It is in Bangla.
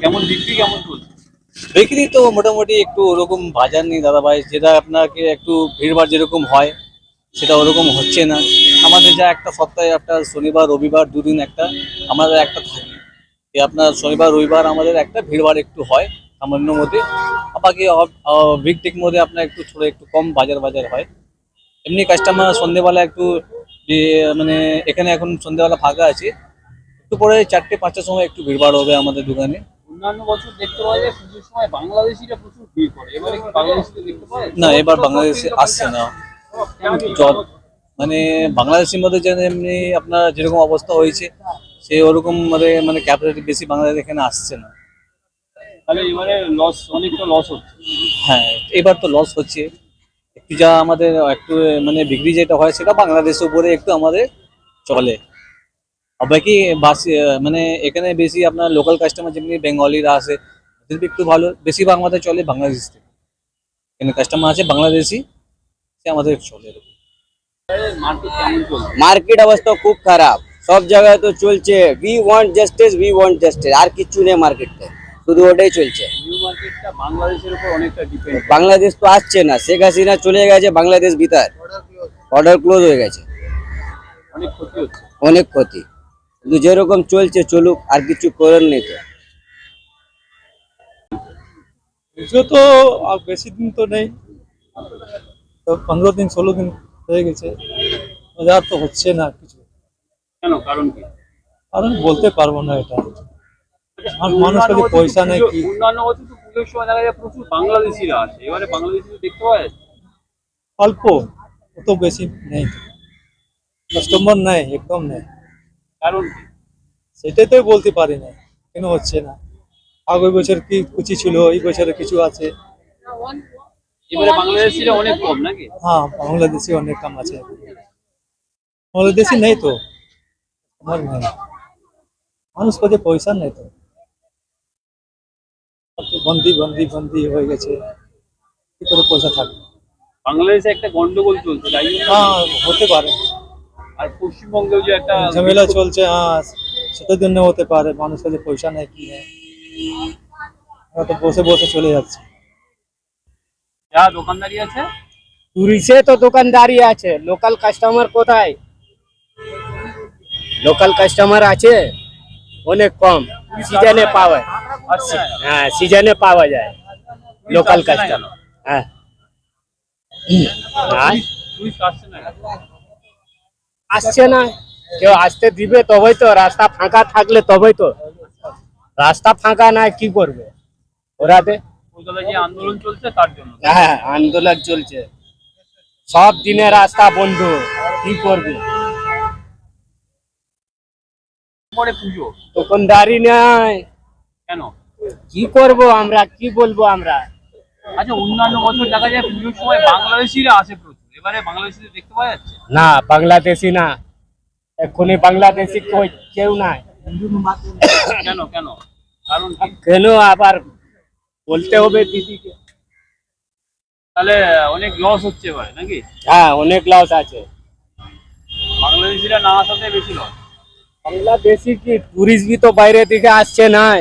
কেমন বিক্রি, কেমন চলছে? বিক্রি তো মোটামুটি একটু ওরকম বাজার নেই দাদা ভাই যেটা আপনাকে একটু ভিড়ভাড় যেরকম হয়, সেটা ওরকম হচ্ছে না। আমাদের যা একটা সপ্তাহে একটা শনিবার, রবিবার দুদিন একটা আমাদের একটা থাকে। যে আপনার শনিবার, রবিবার আমাদের একটা ভিড়ভাড় একটু হয় সামান্য মধ্যে বাকি উইকটেক মধ্যে আপনার একটু ছোটো, একটু কম বাজার বাজার হয়। এমনি কাস্টমার সন্ধেবেলা একটু মানে এখানে এখন সন্ধেবেলা ফাঁকা আছে একটু পরে চারটে পাঁচটার সময় একটু ভিড়ভাড় হবে আমাদের দোকানে। অন্যান্য বছর দেখতে পাওয়া যায় পুজোর সময় বাংলাদেশিরা প্রচুর ভিড় করে। এবারে কি বাংলাদেশিদের দেখতে পাওয়া যায়? না এবার বাংলাদেশে আসছে না। মানে বাংলাদেশের মধ্যে যেন এমনি আপনার যেরকম অবস্থা হয়েছে ওরকম মানে মানে ক্যাপাসিটি বেশি বাংলাদেশ এখানে আসছে না। তাহলে এবারে লস অনেকটা লস হচ্ছে। হ্যাঁ এবার তো লস হচ্ছে। একটু যা আমাদের একটু মানে বিক্রি যেটা হয় সেটা বাংলাদেশের উপরে একটু আমাদের চলে। বাকি মানে এখানে বেশি আপনার লোকাল কাস্টমার যেমনি বেঙ্গলিরা আসে ওদের একটু ভালো বেশিরভাগ আমাদের চলে বাংলাদেশ থেকে। এখানে কাস্টমার আছে বাংলাদেশি সে আমাদের চলে মার্কেট কেমন অবস্থা খুব খারাপ। সব জায়গায় তো চলছে। We want justice we want justice আর কিচ্ছু নেই মার্কেটে। শুধু ওটাই চলছে। নিউ মার্কেটটা বাংলাদেশের উপর অনেকটা ডিপেন্ড বাংলাদেশ তো আসছে না। শেখ হাসিনা চলে গেছে বাংলাদেশ ভিতর। অর্ডার ক্লোজ হয়ে গেছে। অনেক ক্ষতি অনেক ক্ষতি। কিন্তু যেরকম চলছে চলুক আর কিছু করার নেই তো। পুজো তো আর বেশি দিন তো নেই। তো পনেরো দিন ষোলো দিন হয়ে গেছে। বাজার তো হচ্ছে না কিছু। কেন? কারণ কি? কারণ বলতে পারব না এটা। মানুষ কাছে পয়সা নেই কি? অন্যান্য বছর তো পুজোর সময় দেখা যায় প্রচুর বাংলাদেশিরা আসে এবারে দেখতে পাওয়া যাচ্ছে। অল্প অত বেশি নেই। কাস্টমার নেই একদম নেই। কারণ কি সেটাই তো বলতে পারি না কেন হচ্ছে না? আগের বছর কি কুচি ছিল এই বছরে কিছু আছে? এবারে বাংলাদেশিরা অনেক কম নাকি? হ্যাঁ বাংলাদেশি অনেক কাম আছে। বাংলাদেশি নেই তো? আমার নেই। মানুষ কাছে পয়সা নেই তো? বন্দি বন্দি বন্দি হয়ে গেছে। কি করে পয়সা থাকবে? বাংলাদেশে একটা গন্ডগোল চলছে হ্যাঁ হতে পারে। আর পশ্চিমবঙ্গেও যে একটা ঝামেলা চলছে হ্যাঁ সেটার জন্য হতে পারে মানুষ কাছে পয়সা নেই কি নেই। তো বসে বসে চলে যাচ্ছে। যা দোকানদারি আছে? টুরিসে তো দোকানদারি আছে। লোকাল কাস্টমার কোথায়? লোকাল কাস্টমার আছে অনেক কম। সিজনে পাওয়া আচ্ছা। হ্যাঁ সিজনে পাওয়া যায়। লোকাল কাস্টমার হ্যাঁ। আসছে না। কেউ আসতে দিবে তবেই তো রাস্তা ফাঁকা থাকলে তবেই তো। রাস্তা ফাঁকা না কি করবে? ওরাতে আন্দোলন চলছে তার জন্য। হ্যাঁ আন্দোলন চলছে। সব দিনে রাস্তা বন্ধ কি করবে? পুজো। দোকানদারি নাই। কেন? কি করব আমরা? কি বলব আমরা? আচ্ছা অন্যান্য বছর দেখা যায় পুজোর সময় বাংলাদেশিরা আসে এবারে বাংলাদেশিদের দেখতে পাওয়া যাচ্ছে? না বাংলাদেশি না। এক্ষুনি বাংলাদেশি কই কেউ নাই। কেন কেন? কারণ কি? কেন আবার বলতে হবে দিদিকে? তাহলে অনেক লস হচ্ছে এবারে নাকি? হ্যাঁ অনেক লস আছে। বাংলাদেশিরা না আসাতে বেশি লস বাংলাদেশি কি টুরিস্ট বি তো বাইরে থেকে আসছে নাই?